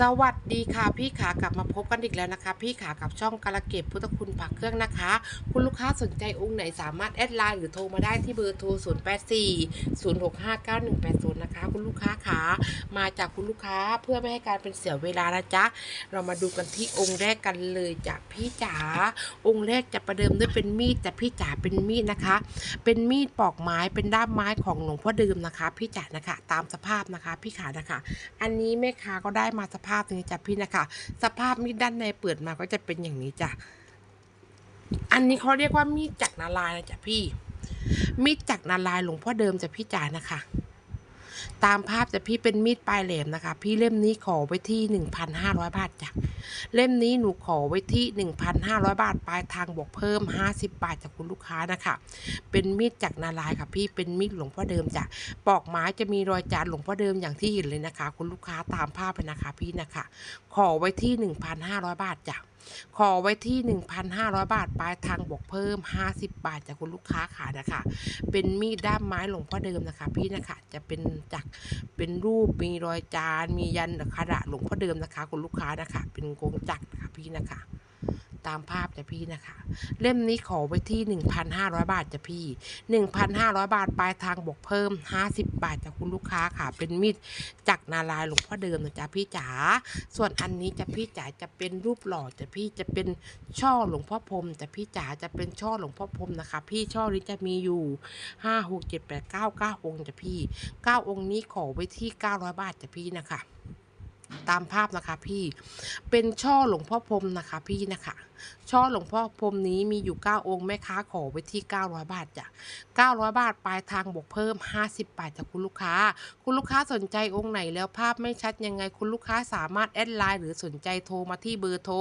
สวัสดีค่ะพี่ขากลับมาพบกันอีกแล้วนะคะ พี่ขากับช่องกาลเก็บพุทธคุณผักเครื่องนะคะ คุณลูกค้าสนใจองค์ไหนสามารถแอดไลน์หรือโทรมาได้ที่เบอร์โทร 0 8 4 0 6 5 9 1 8 0 นะคะ คุณลูกค้าขามาจากคุณลูกค้าเพื่อไม่ให้การเป็นเสียเวลานะจ๊ะ เรามาดูกันที่องค์แรกกันเลยจ้ะพี่จ๋าองค์แรกจะประเดิมด้วยเป็นมีดแต่พี่จ๋าเป็นมีดนะคะ เป็นมีดปอกไม้เป็นด้ามไม้ของหลวงพ่อเดิมนะคะ พี่จ๋านะคะ ตามสภาพนะคะ พี่ขานะคะ อันนี้แม่ค้าก็ได้มาสภาพนี้จ้ะพี่นะคะ สภาพมีดด้านในเปิดมาก็จะเป็นอย่างนี้จ้ะอันนี้เขาเรียกว่ามีดจักรนาลายนะจ้ะพี่ มีดจักรนาลายหลวงพ่อเดิมจ้ะพี่จ๋านะคะ ตามภาพจะพี่เป็นมีดปลายแหลมนะคะ พี่เล่มนี้ขอไว้ที่ 1,500 บาทจ้ะเล่มนี้หนูขอไว้ที่ 1,500 บาทปลายทางบวกเพิ่ม 50 บาทจากคุณลูกค้านะคะ เป็นมีดจากนาลายค่ะ พี่เป็นมีดหลวงพ่อเดิมจ้ะปอกไม้จะมีรอยจานหลวงพ่อเดิมอย่างที่เห็นเลยนะคะ คุณลูกค้าตามภาพเลยนะคะ พี่นะคะ ขอไว้ที่ 1,500 บาทจ้ะ ขอไว้ที่ 1,500 บาท ปลายทางบวกเพิ่ม 50 บาทจากคุณลูกค้าค่ะนะคะ เป็นมีดด้ามไม้หลวงพ่อเดิมนะคะ พี่นะคะจะเป็นจากเป็นรูปมีรอยจาน มียันอักขระหลวงพ่อเดิมนะคะ คุณลูกค้านะคะ เป็นกงจักรนะคะพี่นะคะ ตามภาพจ้ะพี่นะคะ เล่มนี้ขอไว้ที่ 1,500 บาทจ้ะพี่ 1,500 บาทปลายทางบวกเพิ่ม 50 บาทจากคุณลูกค้าค่ะ เป็นมีดจากนาลายหลวงพ่อเดิมนะจ๊ะพี่จ๋า ส่วนอันนี้จะพี่จ๋าจะเป็นรูปหล่อจะพี่จะเป็นช่อหลวงพ่อพรมจะพี่จ๋าจะเป็นช่อหลวงพ่อพรมนะคะ พี่ช่อนี้จะมีอยู่ห้าหกเจ็ดแปดเก้าเก้าองค์จะพี่เก้าองค์นี้ขอไว้ที่เก้าร้อยบาทจะพี่นะคะ ตามภาพนะคะพี่ เป็นช่อหลวงพ่อพรมนะคะพี่นะคะ ช่อหลวงพ่อพรมนี้มีอยู่ 9 องค์แม่ค้าขอไว้ที่ 900 บาทจ้ะ900 บาทปลายทางบวกเพิ่ม 50 บาทจากคุณลูกค้า คุณลูกค้าสนใจองค์ไหนแล้วภาพไม่ชัดยังไงคุณลูกค้าสามารถแอดไลน์หรือสนใจโทรมาที่เบอร์โทร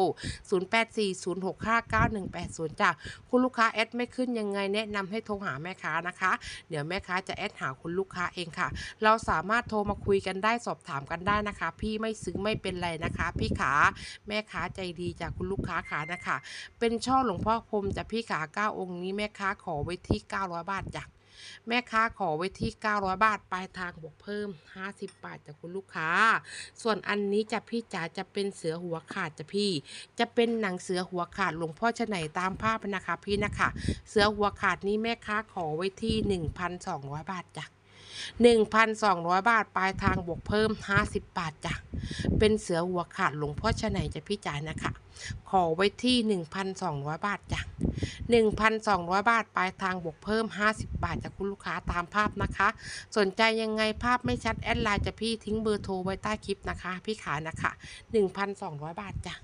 0840659180 จ้ะ คุณลูกค้าแอดไม่ขึ้นยังไงแนะนำให้โทรหาแม่ค้านะคะ เดี๋ยวแม่ค้าจะแอดหาคุณลูกค้าเองค่ะ เราสามารถโทรมาคุยกันได้สอบถามกันได้นะคะ พี่ไม่ซึ้งไม่เป็นไรนะคะ พี่ขาแม่ค้าใจดีจากคุณลูกค้าขานะคะ เป็นช่อหลวงพ่อพรมจากพี่ขาเก้าองค์นี้แม่ค้าขอไว้ที่ 900 บาทจ้ะแม่ค้าขอไว้ที่ 900 บาท ปลายทางบวกเพิ่ม 50 บาทจากคุณลูกค้า ส่วนอันนี้จะพี่จ๋าจะเป็นเสือหัวขาดจะพี่ จะเป็นหนังเสือหัวขาดหลวงพ่อชไหนตามภาพนะคะพี่นะคะ เสือหัวขาดนี้แม่ค้าขอไว้ที่ 1,200 บาทจ้ะ 1,200 บาท ปลายทางบวกเพิ่ม 50 บาทจ้ะ เป็นเสือหัวขาดหลวงพ่อชะไหนจะพี่จ๋านะคะ ขอไว้ที่ 1,200 บาทจ้ะ 1,200 บาท ปลายทางบวกเพิ่ม 50 บาทจากคุณลูกค้าตามภาพนะคะ สนใจยังไงภาพไม่ชัด แอดไลน์จะพี่ทิ้งเบอร์โทรไว้ใต้คลิปนะคะ พี่ขานะคะ 1,200 บาทจ้ะ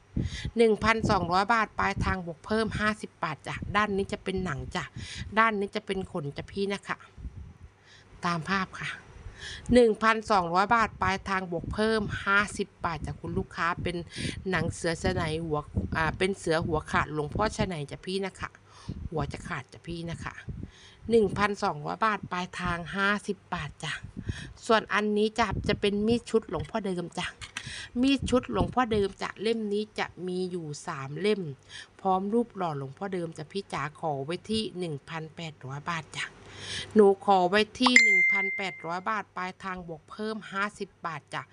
1,200 บาท ปลายทางบวกเพิ่ม 50 บาทจ้ะ ด้านนี้จะเป็นหนังจ้ะ ด้านนี้จะเป็นขนจ้ะพี่นะคะ ตามภาพค่ะ 1,200 บาทปลายทางบวกเพิ่ม 50 บาทจากคุณลูกค้าเป็นหนังเสือสไนหัวอ่าเป็นเสือหัวขาดหลวงพ่อชะไหนจะพี่นะคะ หัวจะขาดจะพี่นะคะ1,200 บาทปลายทาง 50 บาทจ้ะ ส่วนอันนี้จะจะเป็นมีดชุดหลวงพ่อเดิมจ้ะ มีดชุดหลวงพ่อเดิมจะเล่มนี้จะมีอยู่ 3 เล่ม พร้อมรูปหล่อหลวงพ่อเดิมจะพี่จ๋าขอไว้ที่ 1,800 บาทจ้ะ หนูขอไว้ที่ 1,800 บาท ปลายทางบวกเพิ่ม 50 บาทจ้ะ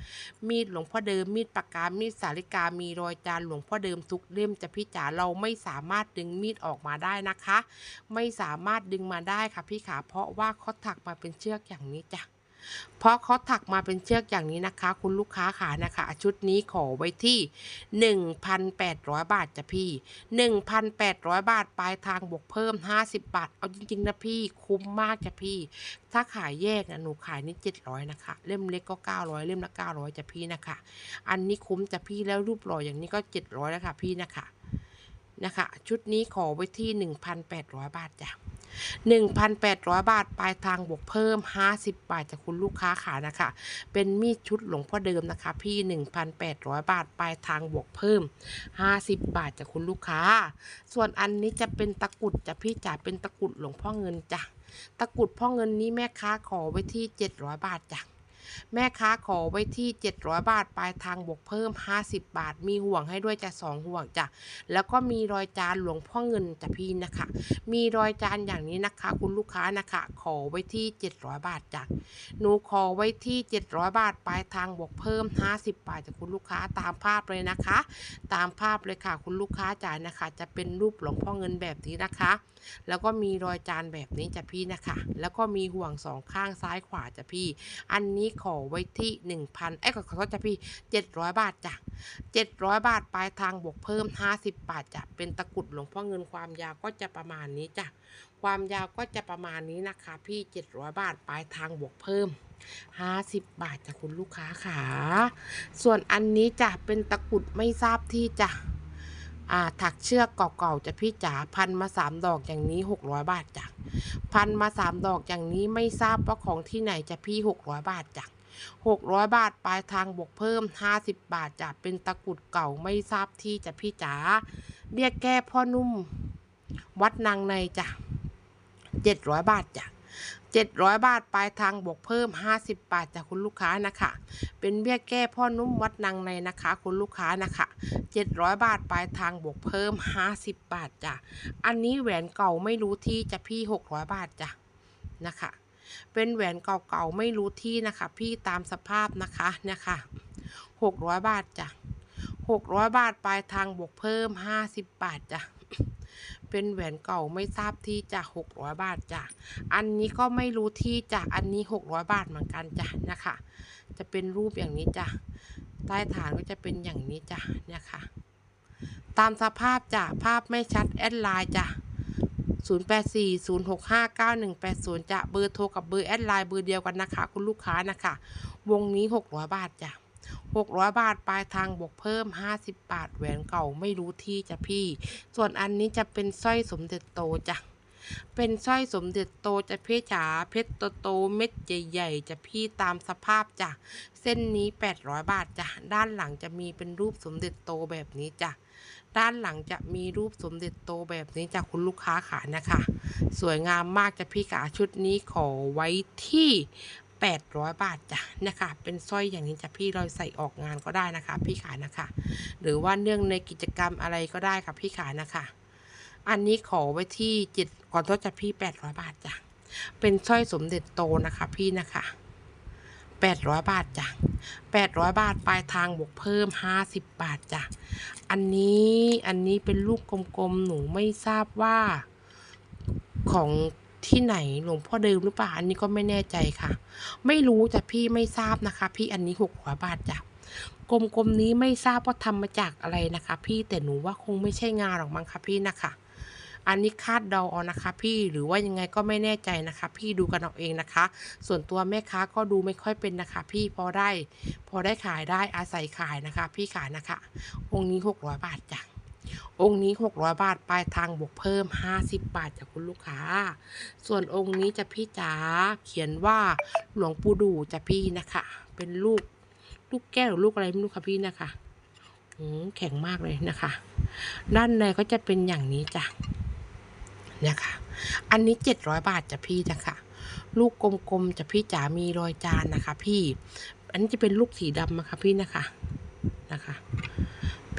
มีดหลวงพ่อเดิม มีดปากกา มีดสาริกา มีรอยจานหลวงพ่อเดิมทุกเล่มจะพี่จ๋า เราไม่สามารถดึงมีดออกมาได้นะคะ ไม่สามารถดึงมาได้ค่ะพี่ขา เพราะว่าเขาถักมาเป็นเชือกอย่างนี้จ้ะ เพราะเขาถักมาเป็นเชือกอย่างนี้นะคะ คุณลูกค้าขานะคะ ชุดนี้ขอไว้ที่ 1,800 บาทจ้ะพี่ 1,800 บาทปลายทางบวกเพิ่ม 50 บาท เอาจริง ๆ นะพี่คุ้มมากจ้ะพี่ ถ้าขายแยกนะหนูขายนี่ 700 นะคะ เล่มเล็กก็ 900 เล่มละ 900จ้ะพี่นะคะ อันนี้คุ้มจ้ะพี่แล้วรูปหล่ออย่างนี้ก็ 700แล้วค่ะพี่นะคะนะคะ ชุดนี้ขอไว้ที่ 1,800 บาทจ้ะ 1,800 บาท ปลายทางบวกเพิ่ม 50 บาทจากคุณลูกค้าขานะคะ เป็นมีดชุดหลวงพ่อเดิมนะคะ พี่ 1,800 บาท ปลายทางบวกเพิ่ม 50 บาทจากคุณลูกค้า ส่วนอันนี้จะเป็นตะกุดจะพี่จ๋าเป็นตะกุดหลวงพ่อเงินจ้ะตะกุดพ่อเงินนี้แม่ค้าขอไว้ที่ 700 บาทจ้ะ แม่ค้าขอไว้ที่ 700 บาทปลายทางบวกเพิ่ม 50 บาท มีห่วงให้ด้วยจะ2ห่วงจ้ะแล้วก็มีรอยจานหลวงพ่อเงินจ้ะพี่นะคะ มีรอยจานอย่างนี้นะคะ คุณลูกค้านะคะ ขอไว้ที่ 700 บาทจ้ะหนูขอไว้ที่ 700 บาทปลายทางบวกเพิ่ม 50 บาทจากคุณลูกค้าตามภาพเลยนะคะ ตามภาพเลยค่ะ คุณลูกค้าจ่ายนะคะ จะเป็นรูปหลวงพ่อเงินแบบนี้นะคะ แล้วก็มีรอยจานแบบนี้จ้ะพี่นะคะ แล้วก็มีห่วงสองข้างซ้ายขวาจ้ะพี่ อันนี้ขอไว้ที่ 1,000เอ้ยขอขอโทษจ้ะพี่ 700 บาทจ้ะ700 บาทปลายทางบวกเพิ่ม 50 บาทจ้ะเป็นตะกรุดหลวงพ่อเงินความยาวก็จะประมาณนี้จ้ะความยาวก็จะประมาณนี้นะคะ พี่ 700 บาทปลายทางบวกเพิ่ม 50 บาทจ้ะคุณลูกค้าค่ะส่วนอันนี้จะเป็นตะกรุดไม่ทราบที่จ้ะ อ่าถักเชือกเก่าๆจะพี่จ๋าพันมาสามดอกอย่างนี้600บาทจ้ะพันมาสามดอกอย่างนี้ไม่ทราบว่าของที่ไหนจะพี่600บาทจ้ะ600บาทปลายทางบวกเพิ่ม50บบาทจ้ะเป็นตะกรุดเก่าไม่ทราบที่จะพี่จ๋าเรียกแก้พ่อนุ่ม วัดนางในจ้ะ700บาทจ้ะ 700 บาทปลายทางบวกเพิ่ม 50 บาทจากคุณลูกค้านะคะ เป็นเบี้ยแก้พ่อนุ่มวัดนางในนะคะ คุณลูกค้านะคะ 700 บาทปลายทางบวกเพิ่ม 50 บาทจ้ะ อันนี้แหวนเก่าไม่รู้ที่จะพี่ 600 บาทจ้ะนะคะ เป็นแหวนเก่าๆไม่รู้ที่นะคะ พี่ตามสภาพนะคะเนี่ยค่ะ 600 บาทจ้ะ 600 บาทปลายทางบวกเพิ่ม 50 บาทจ้ะ เป็นแหวนเก่าไม่ทราบที่จะ600 บาทจ้ะ อันนี้ก็ไม่รู้ที่จ้ะอันนี้ 600 บาทเหมือนกันจ้ะนะคะ จะเป็นรูปอย่างนี้จ้ะ ใต้ฐานก็จะเป็นอย่างนี้จ้ะเนี่ยค่ะ ตามสภาพจ้ะ ภาพไม่ชัดแอดไลน์จ้ะ0840659180 จะเบอร์โทรกับเบอร์แอดไลน์เบอร์เดียวกันนะคะ คุณลูกค้านะคะ วงนี้ 600 บาทจ้ะ 600 บาทปลายทางบวกเพิ่ม 50 บาทแหวนเก่าไม่รู้ที่จ้ะพี่ ส่วนอันนี้จะเป็นสร้อยสมเด็จโตจ้ะเป็นสร้อยสมเด็จโตจะพี่จ๋าเพชรโตๆเม็ดใหญ่ๆจะพี่ตามสภาพจ้ะเส้นนี้ 800 บาทจ้ะด้านหลังจะมีเป็นรูปสมเด็จโตแบบนี้จ้ะด้านหลังจะมีรูปสมเด็จโตแบบนี้จากคุณลูกค้าขานะคะ สวยงามมากจะพี่ขาชุดนี้ขอไว้ที่ 800 บาทจ้ะนะคะเป็นสร้อยอย่างนี้จะพี่เราใส่ออกงานก็ได้นะคะ พี่ขานะคะ หรือว่าเนื่องในกิจกรรมอะไรก็ได้ค่ะพี่ขานะคะ อันนี้ขอไว้ที่เจ็ดขอโทษจะพี่ 800 บาทจ้ะเป็นสร้อยสมเด็จโตนะคะ พี่นะคะ800 บาทจ้ะ800 บาทปลายทางบวกเพิ่ม 50 บาทจ้ะอันนี้อันนี้เป็นลูกกลมๆ หนูไม่ทราบว่าของ ที่ไหนหลวงพ่อเดิมหรือเปล่าอันนี้ก็ไม่แน่ใจค่ะ ไม่รู้จ้ะพี่ไม่ทราบนะคะ พี่อันนี้600บาทจ้ะกลมๆนี้ไม่ทราบว่าทำมาจากอะไรนะคะ พี่แต่หนูว่าคงไม่ใช่งาหรอกมั้งคะพี่นะคะอันนี้คาดเดาเอานะคะ พี่หรือว่ายังไงก็ไม่แน่ใจนะคะ พี่ดูกันเอาเองนะคะ ส่วนตัวแม่ค้าก็ดูไม่ค่อยเป็นนะคะ พี่พอได้ พอได้ขายได้อาศัยขายนะคะ พี่ขายนะคะองค์นี้600บาทจ้ะ องค์นี้ 600 บาทปลายทางบวกเพิ่ม 50 บาทจากคุณลูกค้า ส่วนองค์นี้จะพี่จ๋าเขียนว่าหลวงปู่ดูจะพี่นะคะ เป็นลูกลูกแก้วหรือลูกอะไรไม่รู้ค่ะพี่นะคะอืมแข็งมากเลยนะคะ ด้านในก็จะเป็นอย่างนี้จ้ะนี่ยค่ะอันนี้700บาทจะพี่นะคะ ลูกกลมๆจะพี่จ๋ามีรอยจานนะคะ พี่ อันนี้จะเป็นลูกสีดำนะคะพี่นะคะนะคะ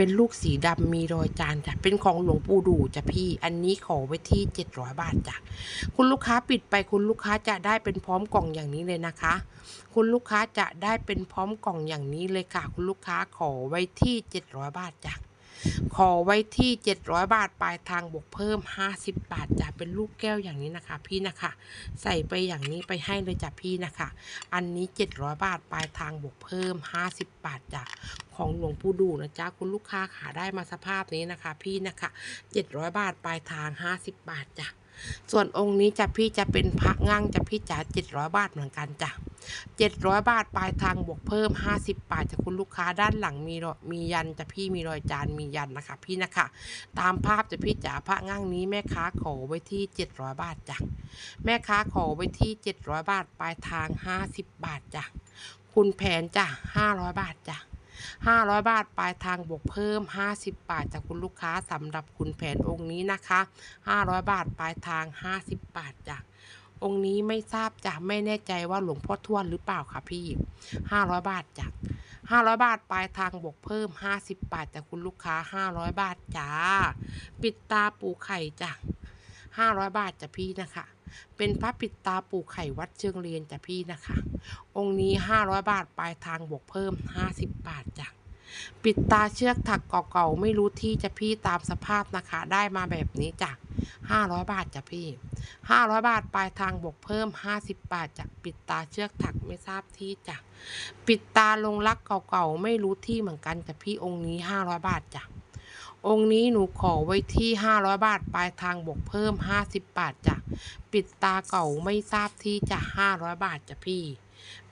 เป็นลูกสีดำมีรอยจานจ้ะเป็นของหลวงปู่ดูจ้ะพี่ อันนี้ขอไว้ที่ 700 บาทจ้ะคุณลูกค้าปิดไปคุณลูกค้าจะได้เป็นพร้อมกล่องอย่างนี้เลยนะคะ คุณลูกค้าจะได้เป็นพร้อมกล่องอย่างนี้เลยค่ะ คุณลูกค้าขอไว้ที่ 700 บาทจ้ะ ขอไว้ที่ 700 บาทปลายทางบวกเพิ่ม 50 บาทจ้ะเป็นลูกแก้วอย่างนี้นะคะ พี่นะคะ ใส่ไปอย่างนี้ไปให้เลยจ้ะพี่นะคะ อันนี้ 700 บาทปลายทางบวกเพิ่ม 50 บาทจ้ะของหลวงปู่ดูนะจ๊ะคุณลูกค้าขาได้มาสภาพนี้นะคะ พี่นะคะ 700 บาทปลายทาง 50 บาทจ้ะ ส่วนองค์นี้จะพี่จะเป็นพระงั่งจะพี่จ๋า700บาทเหมือนกันจ้ะ700บาทปลายทางบวกเพิ่ม50บบาทจากคุณลูกค้าด้านหลังมีรอยมียันจะพี่มีรอยจานมียันนะคะ พี่นะคะ ตามภาพจะพี่จ๋าพระงั่งนี้แม่ค้าขอไว้ที่700บาทจ้ะแม่ค้าขอไว้ที่700บาทปลายทาง50บบาทจ้ะคุณแผนจ้ะ500บาทจ้ะ 500 บาทปลายทางบวกเพิ่ม 50 บาทจากคุณลูกค้าสำหรับคุณแผนองค์นี้นะคะ 500 บาทปลายทาง 50 บาทจ้ะองค์นี้ไม่ทราบจ้ะไม่แน่ใจว่าหลวงพ่อทวดหรือเปล่าค่ะพี่ห้าร้อยบาทจ้ะห้าร้อยบาทปลายทางบวกเพิ่มห้าสิบบาทจากคุณลูกค้าห้าร้อยบาทจ้า ปิดตาปูไข่จ้ะห้าร้อยบาทจ้ะพี่นะคะ เป็นพระปิดตาปูไข่วัดเชิงเรียนจ้ะพี่นะคะ องค์นี้ห้าร้อยบาทปลายทางบวกเพิ่มห้าสิบบาทจ้ะปิดตาเชือกถักเก่าๆไม่รู้ที่จะพี่ตามสภาพนะคะ ได้มาแบบนี้จ้ะห้าร้อยบาทจ้ะพี่ห้าร้อยบาทปลายทางบวกเพิ่มห้าสิบบาทจากปิดตาเชือกถักไม่ทราบที่จ้ะปิดตาลงรักเก่าๆไม่รู้ที่เหมือนกันจ้ะพี่องค์นี้ห้าร้อยบาทจ้ะ องค์นี้หนูขอไว้ที่ห้าร้อยบาท ปลายทางบวกเพิ่มห้าสิบบาทจ้ะ ปิดตาเก่าไม่ทราบที่จ้ะห้าร้อยบาทจ้ะพี่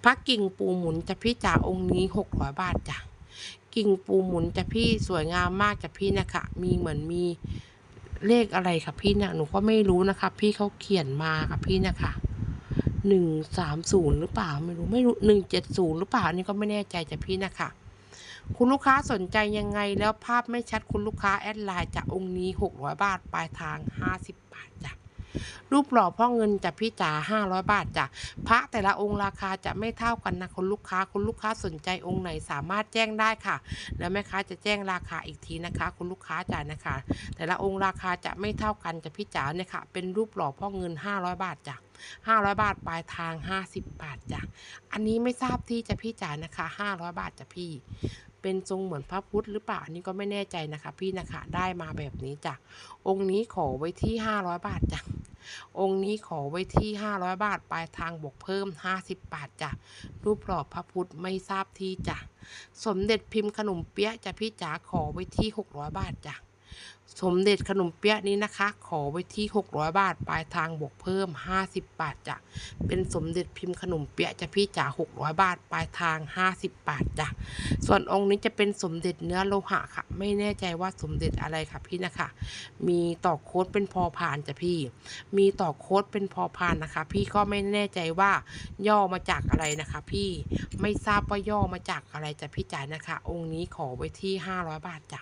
พระกิ่งปูหมุนจ้ะพี่จ๋าองค์นี้หกร้อยบาทจ้ะ กิ่งปูหมุนจะพี่สวยงามมากจ้ะพี่นะคะ มีเหมือนมีเลขอะไรค่ะพี่นี่ยหนูก็ไม่รู้นะคะ พี่เขาเขียนมาค่ะพี่นะคะหนึ่งสามศูนย์หรือเปล่าไม่รู้ไม่รู้หนึ่งเจ็ดศูนย์หรือเปล่านี่ก็ไม่แน่ใจจ้ะพี่นะคะ คุณลูกค้าสนใจยังไงแล้วภาพไม่ชัดคุณลูกค้าแอดไลน์จากองค์นี้หกร้อยบาท ปลายทางห้าสิบบาทจ้ะรูปหล่อพ่อเงินจากพี่จ๋าห้าร้อยบาทจ้ะพระแต่ละองค์ราคาจะไม่เท่ากันนะคุณลูกค้าคุณลูกค้าสนใจองค์ไหนสามารถแจ้งได้ค่ะ แล้วแม่ค้าจะแจ้งราคาอีกทีนะคะ คุณลูกค้าจ๋ายนะคะ แต่ละองค์ราคาจะไม่เท่ากันจะพี่จ๋าเนี่ยค่ะ เป็นรูปหล่อพ่อเงิน 500 บาทจ้ะ500 บาทปลายทาง 50 บาทจ้ะอันนี้ไม่ทราบที่จะพี่จ๋านะคะ 500 บาทจ้ะพี่ เป็นทรงเหมือนพระพุทธหรือเปล่าอันนี้ก็ไม่แน่ใจนะคะ พี่นะคะได้มาแบบนี้จ้ะองค์นี้ขอไว้ที่ 500 บาทจ้ะองค์นี้ขอไว้ที่ 500 บาท ปลายทางบวกเพิ่ม 50 บาทจ้ะรูปหล่อพระพุทธไม่ทราบที่จ้ะสมเด็จพิมพ์ขนมเปี๊ยะจะพี่จ๋าขอไว้ที่ 600 บาทจ้ะ สมเด็จขนมเปี๊ยะนี้นะคะ ขอไว้ที่ 600 บาท ปลายทางบวกเพิ่ม 50 บาทจ้ะ เป็นสมเด็จพิมพ์ขนมเปี๊ยะจะพี่จ๋า600 บาท ปลายทาง 50 บาทจ้ะ ส่วนองค์นี้จะเป็นสมเด็จเนื้อโลหะค่ะ ไม่แน่ใจว่าสมเด็จอะไรค่ะพี่นะคะ มีต่อโค้ดเป็นพอพานจ้ะพี่ มีต่อโค้ดเป็นพอพานนะคะ พี่ก็ไม่แน่ใจว่าย่อมาจากอะไรนะคะ พี่ ไม่ทราบว่าย่อมาจากอะไรจ้ะพี่จ๋านะคะ องค์นี้ขอไว้ที่ 500 บาทจ้ะ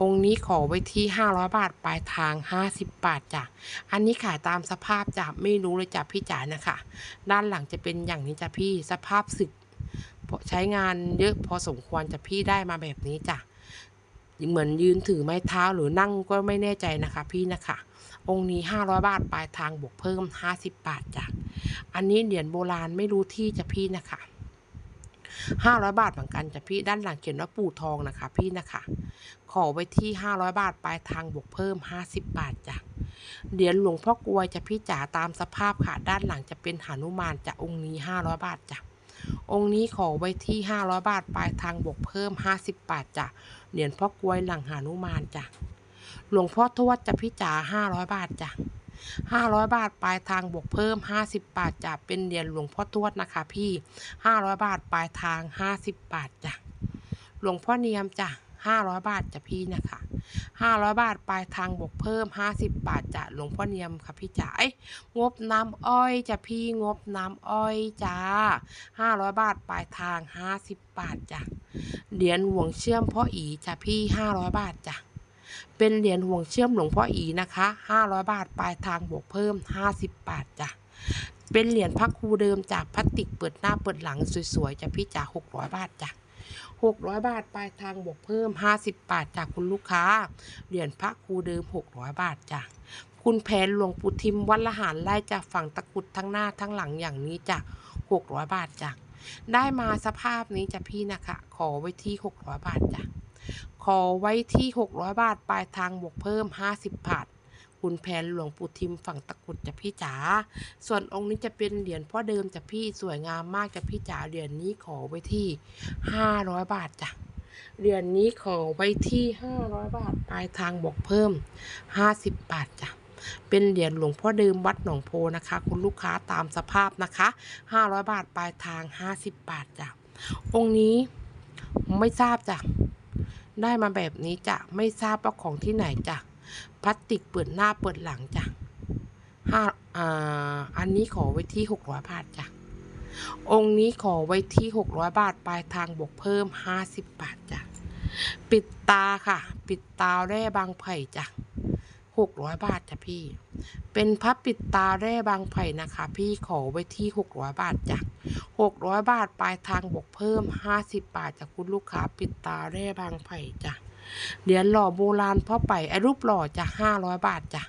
องค์นี้ขอไว้ที่ 500 บาทปลายทาง 50 บาทจ้ะ อันนี้ขายตามสภาพจ้ะ ไม่รู้เลยจ้ะพี่จ๋านะคะ ด้านหลังจะเป็นอย่างนี้จ้ะพี่สภาพสึกใช้งานเยอะพอสมควรจ้ะพี่ได้มาแบบนี้จ้ะเหมือนยืนถือไม้เท้าหรือนั่งก็ไม่แน่ใจนะคะพี่นะคะ องค์นี้ 500 บาทปลายทางบวกเพิ่ม 50 บาทจ้ะ อันนี้เหรียญโบราณไม่รู้ที่จะพี่นะคะ 500 บาทเหมือนกันจ้ะพี่ด้านหลังเขียนว่าปู่ทองนะคะ พี่นะคะ ขอไว้ที่ 500 บาทปลายทางบวกเพิ่ม 50 บาทจ้ะเหรียญหลวงพ่อกลวยจะพี่จ๋าตามสภาพค่ะ ด้านหลังจะเป็นหานุมานจะองค์นี้ 500 บาทจ้ะองค์นี้ขอไว้ที่ 500 บาทปลายทางบวกเพิ่ม 50 บาทจ้ะเหรียญพ่อกลวยหลังหานุมานจ้ะหลวงพ่อทวดจะพี่จ๋าห้าร้อยบาทจ้ะ ห้าร้อยบาทปลายทางบวกเพิ่มห้าสิบบาทจ้ะเป็นเหรียญหลวงพ่อทวดนะคะ พี่ห้าร้อยบาทปลายทางห้าสิบบาทจ้ะหลวงพ่อเนียมจ้ะห้าร้อยบาทจ้ะพี่นะคะห้าร้อยบาทปลายทางบวกเพิ่มห้าสิบบาทจ้ะหลวงพ่อเนียมค่ะพี่จ๋าเอ้งบน้ำอ้อยจ้ะพี่งบน้ำอ้อยจ้าห้าร้อยบาทปลายทางห้าสิบบาทจ้ะเหรียญห่วงเชื่อมพ่ออีจ้ะพี่ห้าร้อยบาทจ้ะ เป็นเหรียญห่วงเชื่อมหลวงพ่ออีนะคะ 500 บาทปลายทางบวกเพิ่ม 50 บาทจ้ะ เป็นเหรียญพระครูเดิมจากพลาสติกเปิดหน้าเปิดหลังสวยๆจ้ะพี่จ๋า600 บาทจ้ะ600 บาทปลายทางบวกเพิ่ม 50 บาทจากคุณลูกค้า เหรียญพระครูเดิม 600 บาทจ้ะคุณแผนหลวงปู่ทิมวัดละหารไล่จากฝั่งตะกุดทั้งหน้าทั้งหลังอย่างนี้จ้ะ600 บาทจ้ะได้มาสภาพนี้จ้ะพี่นะคะ ขอไว้ที่ 600 บาทจ้ะ ขอไว้ที่ 600 บาท ปลายทางบวกเพิ่ม 50 บาทคุณแผนหลวงปู่ทิมฝั่งตะกุดจะพี่จ๋า ส่วนองค์นี้จะเป็นเหรียญพ่อเดิมจะพี่สวยงามมากจะพี่จ๋า เหรียญนี้ขอไว้ที่ 500 บาทจ้ะ เหรียญนี้ขอไว้ที่ 500 บาท ปลายทางบวกเพิ่ม 50 บาทจ้ะ เป็นเหรียญหลวงพ่อเดิมวัดหนองโพนะคะ คุณลูกค้าตามสภาพนะคะ 500 บาทปลายทาง 50 บาทจ้ะ องค์นี้ไม่ทราบจ้ะ ได้มาแบบนี้จ้ะไม่ทราบว่าของที่ไหนจ้ะพลาสติกเปิดหน้าเปิดหลังจ้ะห้าอ่าอันนี้ขอไว้ที่หกร้อยบาทจ้ะองค์นี้ขอไว้ที่หกร้อยบาทปลายทางบวกเพิ่มห้าสิบบาทจ้ะปิดตาค่ะ ปิดตาแร่บางไผ่จ้ะ หกร้อยบาทจ้ะพี่ เป็นพับปิดตาแร่บางไผ่นะคะ พี่ขอไว้ที่600บาทจ้ะ600บาทปลายทางบวกเพิ่ม50บาทจากคุณลูกค้าปิดตาแร่บางไผ่จ้ะเหรียญหล่อโบราณพ่อไปไอ้รูปหล่อจะ500บาทจ้ะ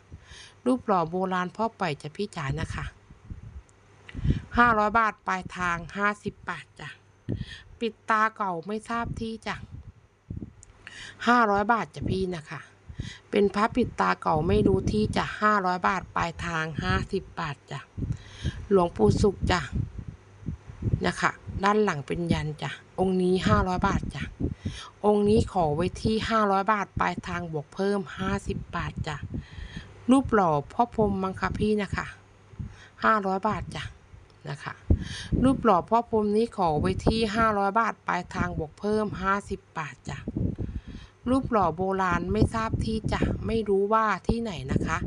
รูปหล่อโบราณพ่อไปจะพี่จ๋านะคะ500บาทปลายทาง50บาทจ้ะปิดตาเก่าไม่ทราบที่จ้ะ500บาทจะพี่นะคะ เป็นพระปิดตาเก่าไม่รู้ที่จะ500บาทปลายทาง50บบาทจ้ะหลวงปู่สุขจ้ะนะคะ ด้านหลังเป็นยันจ้ะองค์นี้500บาทจ้ะองค์นี้ขอไว้ที่500บาทปลายทางบวกเพิ่ม50บบาทจ้ะรูปหล่อพ่อพรมมังคะพี่นะคะ500บาทจ้ะนะคะ รูปหล่อพ่อพรมนี้ขอไว้ที่500บาทปลายทางบวกเพิ่ม50บาทจ้ะ รูปหล่อโบราณไม่ทราบที่จะไม่รู้ว่าที่ไหนนะคะ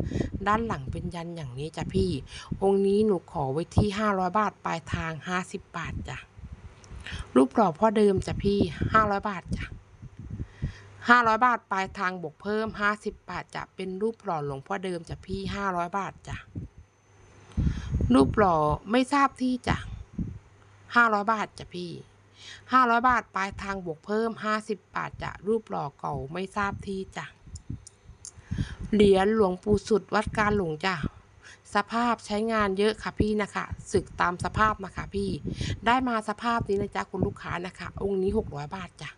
ด้านหลังเป็นยันอย่างนี้จ้ะพี่ องค์นี้หนูขอไว้ที่ 500 บาทปลายทาง 50 บาทจ้ะรูปหล่อพ่อเดิมจ้ะพี่ 500 บาทจ้ะ500 บาทปลายทางบวกเพิ่ม 50 บาทจะเป็นรูปหล่อหลวงพ่อเดิมจ้ะพี่ 500 บาทจ้ะรูปหล่อไม่ทราบที่จ้ะ500 บาทจ้ะพี่ 500 บาทปลายทางบวกเพิ่ม 50 บาทจะรูปหล่อเก่าไม่ทราบที่จ้ะเหรียญหลวงปู่สุดวัดการหลงจ้ะสภาพใช้งานเยอะค่ะพี่นะคะศึกตามสภาพนะคะพี่ ได้มาสภาพนี้นะจ๊ะคุณลูกค้านะคะ องค์นี้ 600 บาทจ้ะ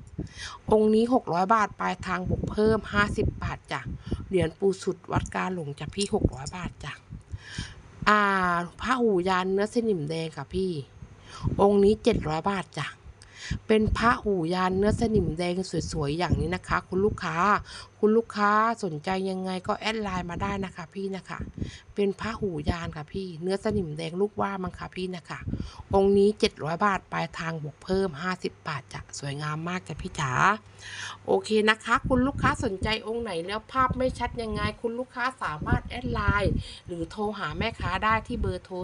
องค์นี้ 600 บาทปลายทางบวกเพิ่ม 50 บาทจ้ะเหรียญปู่สุดวัดการหลงจ้ะพี่ 600 บาทจ้ะอ่าพระหูยานเนื้อสนิมแดงค่ะพี่ องค์นี้ 700 บาทจ้ะ เป็นพระหูยานเนื้อสนิมแดงสวยๆอย่างนี้นะคะ คุณลูกค้าคุณลูกค้าสนใจยังไงก็แอดไลน์มาได้นะคะ พี่นะคะ เป็นพระหูยานค่ะพี่ เนื้อสนิมแดงลูกว่ามังค่ะพี่นะคะ องค์นี้ 700 บาทปลายทางบวกเพิ่ม 50 บาทจ้ะสวยงามมากจ้ะพี่จ๋า โอเคนะคะ คุณลูกค้าสนใจองค์ไหนแล้วภาพไม่ชัดยังไง คุณลูกค้าสามารถแอดไลน์หรือโทรหาแม่ค้าได้ที่เบอร์โทร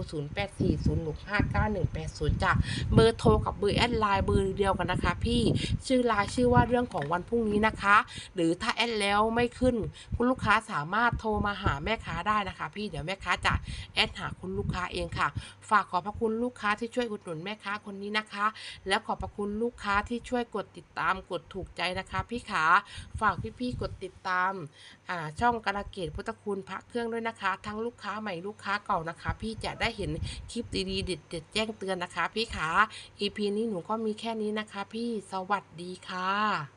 0840659180จ้ะ เบอร์โทรกับเบอร์แอดไลน์เบอร์เดียวกันนะคะ พี่ ชื่อไลน์ชื่อว่าเรื่องของวันพรุ่งนี้นะคะ หรือถ้าแอดแล้วไม่ขึ้น คุณลูกค้าสามารถโทรมาหาแม่ค้าได้นะคะ พี่เดี๋ยวแม่ค้าจะแอดหาคุณลูกค้าเองค่ะ ฝากขอบพระคุณลูกค้าที่ช่วยอุดหนุนแม่ค้าคนนี้นะคะ และขอบพระคุณลูกค้าที่ช่วยกดติดตามกดถูกใจนะคะ พี่ขาฝากพี่ๆกดติดตามาช่องกระเกตพุทธคุณพระเครื่องด้วยนะคะ ทั้งลูกค้าใหม่ลูกค้าเก่านะคะ พี่จะได้เห็นคลิปดีๆเด็ดๆแจ้งเตือนนะคะ พี่ขา EP นี้หนูก็มีแค่นี้นะคะ พี่สวัสดีค่ะ